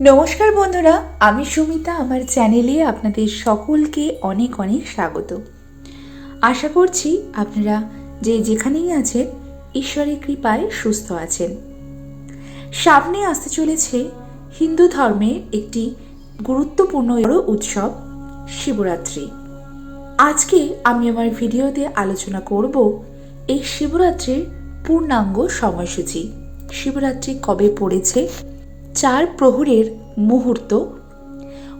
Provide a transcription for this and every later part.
নমস্কার বন্ধুরা, আমি সুমিতা, আমার চ্যানেলে আপনাদের সকলকে অনেক অনেক স্বাগত। আশা করছি আপনারা যে যেখানেই আছেন, ঈশ্বরের কৃপায় সুস্থ আছেন। সামনে আসতে চলেছে হিন্দু ধর্মের একটি গুরুত্বপূর্ণ উৎসব, শিবরাত্রি। আজকে আমি আমার ভিডিওতে আলোচনা করব এই শিবরাত্রির পূর্ণাঙ্গ সময়সূচি। শিবরাত্রি কবে পড়েছে চার প্রহরের মুহূর্ত।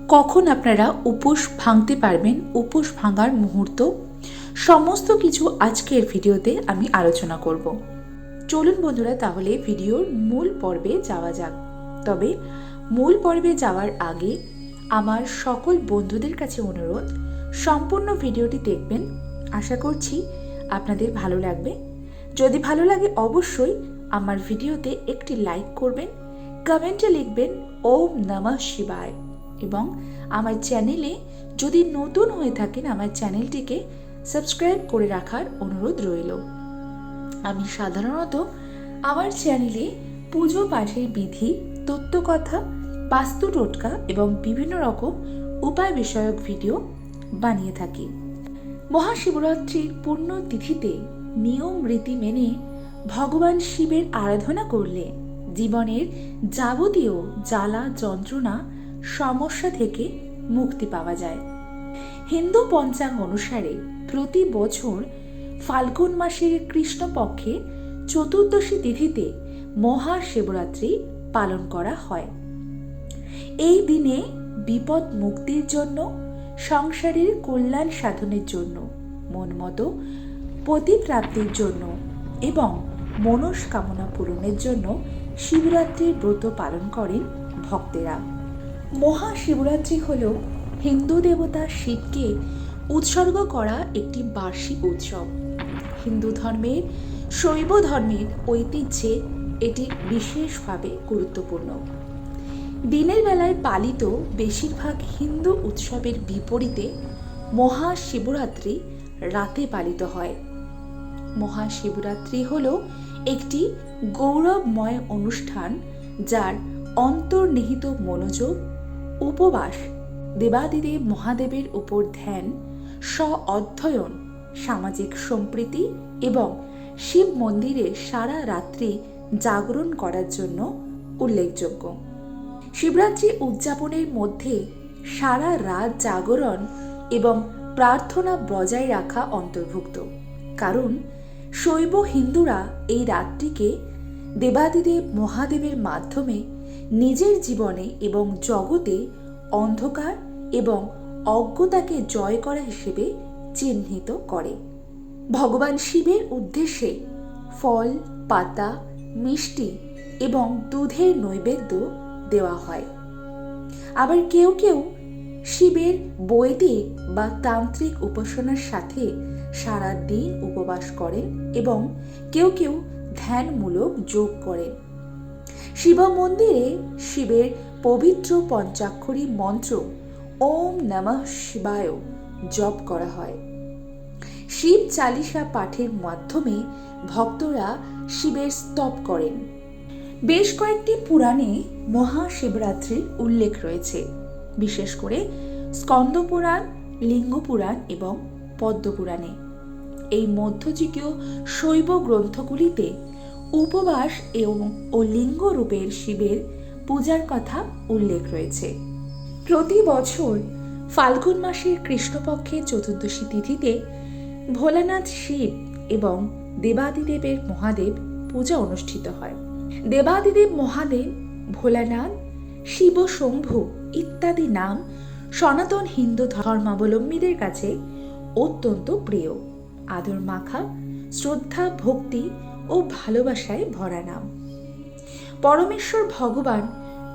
কখন আপনারা উপোস ভাঙতে পারবেন? উপোস ভাঙার মুহূর্ত। সমস্ত কিছু আজকের ভিডিওতে আমি আলোচনা করব। চলুন বন্ধুরা, তাহলে ভিডিওর মূল পর্বে যাওয়া যাক। তবে মূল পর্বে যাওয়ার আগে আমার সকল বন্ধুদের কাছে অনুরোধ, সম্পূর্ণ ভিডিওটি দেখবেন। আশা করছি আপনাদের ভালো লাগবে। যদি ভালো লাগে, অবশ্যই আমার ভিডিওতে একটি লাইক করবেন। কমেন্টে লিখবেন, ওম নমঃ শিবায়। এবং আমার চ্যানেলে যদি নতুন হয়ে থাকেন, আমার চ্যানেলটিকে সাবস্ক্রাইব করে রাখার অনুরোধ রইল। আমি সাধারণত আমার চ্যানেলে পুজো পাঠের বিধি তত্ত্বকথা বাস্তু টোটকা এবং বিভিন্ন রকম উপায় বিষয়ক ভিডিও বানিয়ে থাকি। মহাশিবরাত্রির পূর্ণ তিথিতে নিয়ম রীতি মেনে ভগবান শিবের আরাধনা করলে জীবনের যাবতীয় জ্বালা যন্ত্রণা সমস্যা থেকে মুক্তি পাওয়া যায়। হিন্দু পঞ্চাঙ্গ অনুসারে প্রতি বছর ফাল্গুন মাসের কৃষ্ণপক্ষে চতুর্দশী তিথিতে মহাশিবরাত্রি পালন করা হয়। এই দিনে বিপদ মুক্তির জন্য, সংসারের কল্যাণ সাধনের জন্য, মন মতো প্রতিপ্রাপ্তির জন্য এবং মনস্কামনা পূরণের জন্য শিবরাত্রির ব্রত পালন করেন ভক্তেরা। মহাশিবরাত্রি হল হিন্দু দেবতা শিবকে উৎসর্গ করা একটি বার্ষিক উৎসব। হিন্দু ধর্মের, শৈব ধর্মের ঐতিহ্যে এটি বিশেষভাবে গুরুত্বপূর্ণ। দিনের বেলায় পালিত বেশিরভাগ হিন্দু উৎসবের বিপরীতে মহাশিবরাত্রি রাতে পালিত হয়। মহাশিবরাত্রি হল একটি গৌরবময় অনুষ্ঠান যার অন্তর্নিহিত মনোযোগ, উপবাস, দেবাদিদেব মহাদেবের উপর ধ্যান স্ব অধ্যয়ন সামাজিক সম্প্রীতি এবং শিব মন্দিরে সারা রাত্রি জাগরণ করার জন্য উল্লেখযোগ্য। শিবরাত্রি উদযাপনের মধ্যে সারা রাত জাগরণ এবং প্রার্থনা বজায় রাখা অন্তর্ভুক্ত। কারণ শৈব হিন্দুরা এই রাতটিকে দেবাদিদেব মহাদেবের মাধ্যমে নিজের জীবনে এবং জগতে অন্ধকার এবং অজ্ঞতাকে জয় করা হিসেবে চিহ্নিত করে। ভগবান শিবের উদ্দেশ্যে ফল, পাতা, মিষ্টি এবং দুধের নৈবেদ্য দেওয়া হয়। আবার কেউ কেউ শিবের বৈদিক বা তান্ত্রিক উপাসনার সাথে সারা দিন উপবাস করেন এবং কেউ কেউ ধ্যানমূলক যোগ করেন শিব মন্দিরে শিবের পবিত্র পঞ্চাক্ষরী মন্ত্র, ওম নমঃ শিবায়, জপ করা হয়। শিব চালিসা পাঠের মাধ্যমে ভক্তরা শিবের স্তব করেন। বেশ কয়েকটি পুরাণে মহাশিবরাত্রির উল্লেখ রয়েছে, বিশেষ করে স্কন্দ পুরাণ লিঙ্গ পুরাণ এবং পদ্মপুরাণে। এই মধ্যযুগীয় শৈব গ্রন্থগুলিতে উপবাস এবং ও লিঙ্গ রূপের শিবের পূজার কথা উল্লেখ রয়েছে। প্রতি বছর ফাল্গুন মাসের কৃষ্ণপক্ষের চতুর্দশী তিথিতে ভোলানাথ শিব এবং দেবাদিদেবের মহাদেব পূজা অনুষ্ঠিত হয়। দেবাদিদেব মহাদেব, ভোলানাথ, শিব শম্ভু ইত্যাদি নাম সনাতন হিন্দু ধর্মাবলম্বীদের কাছে অত্যন্ত প্রিয়। আদর মাখা, শ্রদ্ধা, ভক্তি ও ভালোবাসায় ভরা নাম। পরমেশ্বর ভগবান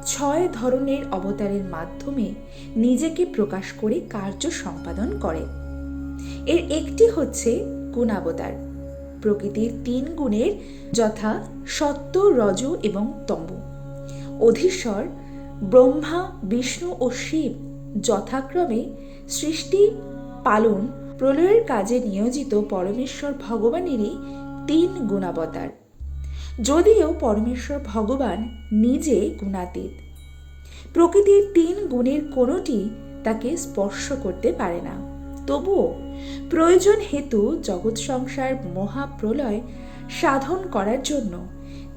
ছয় ধরনের অবতারের মাধ্যমে নিজেকে প্রকাশ করে কার্য সম্পাদন করে। এর একটি হচ্ছে গুণাবতার। প্রকৃতির তিন গুণের যথা সত্য, রজ এবং তম। অধীশ্বর, ব্রহ্মা, বিষ্ণু ও শিব যথাক্রমে সৃষ্টি, পালন প্রলয়ের কাজে নিয়োজিত পরমেশ্বর ভগবানেরই তিন গুণাবতার। যদিও পরমেশ্বর ভগবান নিজে গুণাতীত, প্রকৃতির তিন গুণের কোনোটি তাকে স্পর্শ করতে পারে না। তবুও প্রয়োজন হেতু জগৎ সংসার মহাপ্রলয় সাধন করার জন্য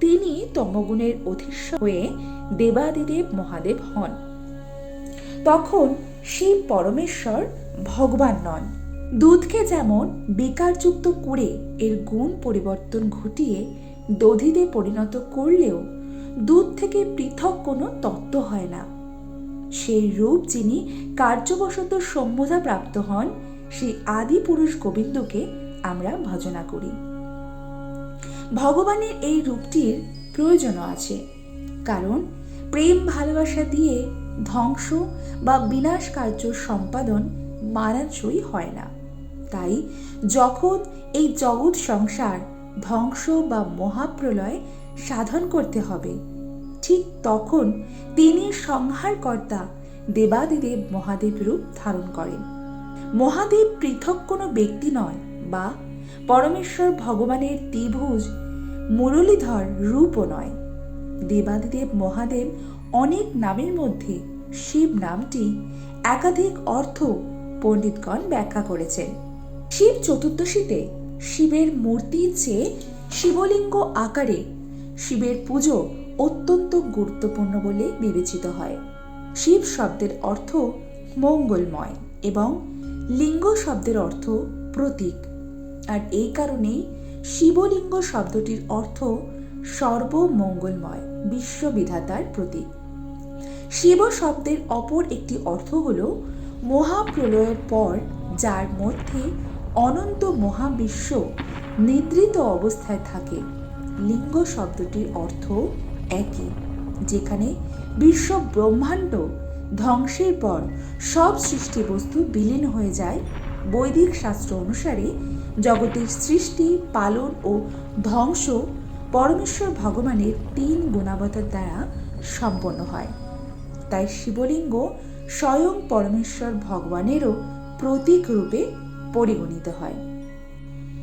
তিনি তমগুণের অধীশ্বর হয়ে দেবাদিদেব মহাদেব হন। তখন শিব পরমেশ্বর ভগবান নন। দুধকে যেমন বেকারযুক্ত করে এর গুণ পরিবর্তন ঘটিয়ে দধিতে পরিণত করলেও দুধ থেকে পৃথক কোনো তত্ত্ব হয় না। সেই রূপ যিনি কার্যবশত সম্বোধা প্রাপ্ত হন, সেই আদি পুরুষ গোবিন্দকে আমরা ভজনা করি। ভগবানের এই রূপটির প্রয়োজনও আছে, কারণ প্রেম ভালোবাসা দিয়ে ধ্বংস বা বিনাশ কার্য সম্পাদন মানানসই হয় না। তাই যখন এই জগৎ সংসার ধ্বংস বা মহাপ্রলয় সাধন করতে হবে, ঠিক তখন তিনি সংহারকর্তা দেবাদিদেব মহাদেব রূপ ধারণ করেন। মহাদেব পৃথক কোনো ব্যক্তি নয় বা পরমেশ্বর ভগবানের ত্রিভুজ মুরলীধর রূপও নয়। দেবাদিদেব মহাদেব অনেক নামের মধ্যে শিব নামটি একাধিক অর্থ পণ্ডিতগণ ব্যাখ্যা করেছেন। শিব চতুর্দশীতে শিবের মূর্তির চেয়ে শিবলিঙ্গ আকারে শিবের পুজো অত্যন্ত গুরুত্বপূর্ণ বলে বিবেচিত হয়। শিব শব্দের অর্থ মঙ্গলময় এবং লিঙ্গ শব্দের অর্থ প্রতীক। আর এই কারণেই শিবলিঙ্গ শব্দটির অর্থ সর্বমঙ্গলময়, বিশ্ববিধাতার প্রতীক। শিব শব্দের অপর একটি অর্থ হল মহাপ্রলয়ের পর, যার মধ্যে অনন্ত মহাবিশ্ব নিদ্রিত অবস্থায় থাকে। লিঙ্গ শব্দটির অর্থ একই, যেখানে বিশ্ব ব্রহ্মাণ্ড ধ্বংসের পর সব সৃষ্টি বস্তু বিলীন হয়ে যায়। বৈদিক শাস্ত্র অনুসারে জগতের সৃষ্টি, পালন ও ধ্বংস পরমেশ্বর ভগবানের তিন গুণাবতার দ্বারা সম্পন্ন হয়। তাই শিবলিঙ্গ স্বয়ং পরমেশ্বর ভগবানেরও প্রতীক রূপে পরিগণিত হয়।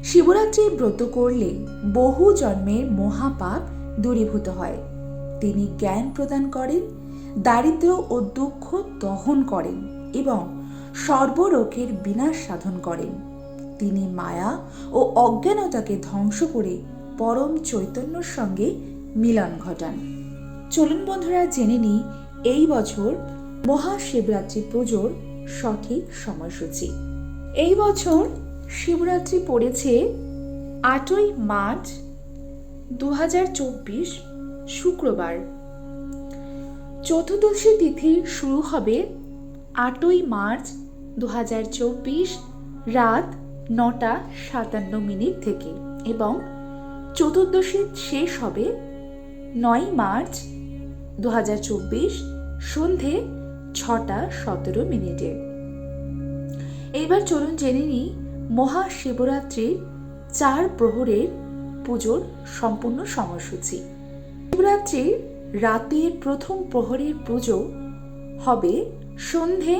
শিবরাত্রির ব্রত করলে বহু জন্মের মহাপাপ দূরীভূত হয়। তিনি জ্ঞান প্রদান করেন, দারিদ্র ও দুঃখ দহন করেন এবং সর্বরোগের বিনাশ সাধন করেন। তিনি মায়া ও অজ্ঞানতাকে ধ্বংস করে পরম চৈতন্যর সঙ্গে মিলন ঘটান। চলুন বন্ধুরা, জেনে নিই এই বছর মহাশিবরাত্রি পুজোর সঠিক সময়সূচি। এই বছর শিবরাত্রি পড়েছে আটই মার্চ দু হাজার চব্বিশ শুক্রবার। চতুর্দশী তিথি শুরু হবে আটই মার্চ দু হাজার চব্বিশ রাত নটা সাতান্ন মিনিট থেকে এবং চতুর্দশী শেষ হবে নয় মার্চ দু হাজার চব্বিশ সন্ধে ছটা সতেরো মিনিটে। এবার চলুন জেনে নিই মহাশিবরাত্রির চার প্রহরের পুজোর সম্পূর্ণ সময়সূচি। শিবরাত্রির রাতের প্রথম প্রহরের পুজো হবে সন্ধে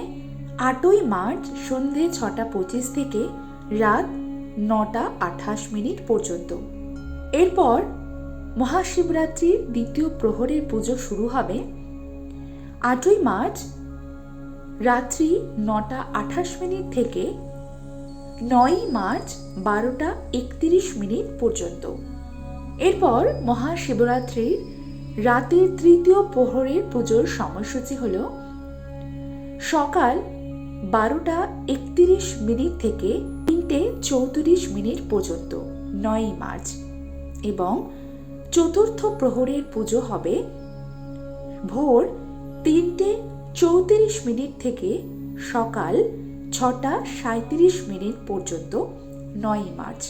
আটই মার্চ সন্ধে ছটা পঁচিশ থেকে রাত নটা আঠাশ মিনিট পর্যন্ত। এরপর মহাশিবরাত্রির দ্বিতীয় প্রহরের পুজো শুরু হবে আটই মার্চ রাত্রি নটা আঠাশ মিনিট থেকে নয়ই মার্চ বারোটা একত্রিশ মিনিট পর্যন্ত। এরপর মহাশিবরাত্রির রাতের তৃতীয় প্রহরের পুজোর সময়সূচি হল সকাল বারোটা একত্রিশ মিনিট থেকে তিনটে চৌত্রিশ মিনিট পর্যন্ত নয়ই মার্চ। এবং চতুর্থ প্রহরের পুজো হবে ভোর তিনটে চৌত্রিশ মিনিট থেকে সকাল ছটা সাঁত্রিশ মিনিট পর্যন্ত নয়ই মার্চ।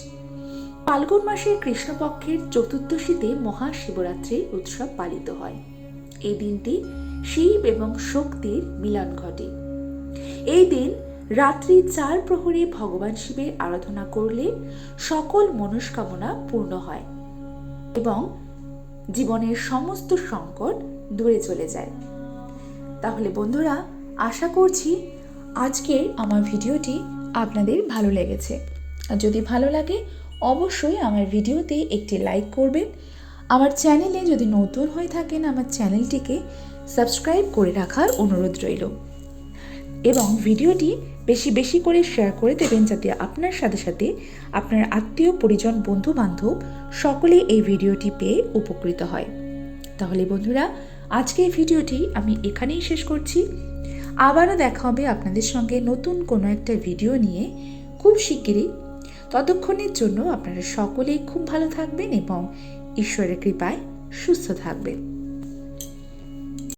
ফাল্গুন মাসের কৃষ্ণপক্ষের চতুর্দশীতে মহাশিবরাত্রির উৎসব পালিত হয়। এই দিনটি শিব এবং শক্তির মিলন ঘটে। এই দিন রাত্রি চার প্রহরে ভগবান শিবের আরাধনা করলে সকল মনস্কামনা পূর্ণ হয় এবং জীবনের সমস্ত সংকট দূরে চলে যায়। তাহলে বন্ধুরা, আশা করছি আজকের আমার ভিডিওটি আপনাদের ভালো লেগেছে। আর যদি ভালো লাগে, অবশ্যই আমার ভিডিওতে একটি লাইক করবেন। আমার চ্যানেলে যদি নতুন হয়ে থাকেন, আমার চ্যানেলটিকে সাবস্ক্রাইব করে রাখার অনুরোধ রইল। এবং ভিডিওটি বেশি বেশি করে শেয়ার করে দেবেন, যাতে আপনার সাথে সাথে আপনার আত্মীয়, পরিজন বন্ধু বান্ধব সকলে এই ভিডিওটি পেয়ে উপকৃত হয়। তাহলে বন্ধুরা আজকে এই ভিডিওটি আমি এখানেই শেষ করছি। আবারও দেখা হবে আপনাদের সঙ্গে নতুন কোনো একটা ভিডিও নিয়ে খুব শিগগিরই। ততক্ষণের জন্য আপনারা সকলেই খুব ভালো থাকবেন এবং ঈশ্বরের কৃপায় সুস্থ থাকবেন।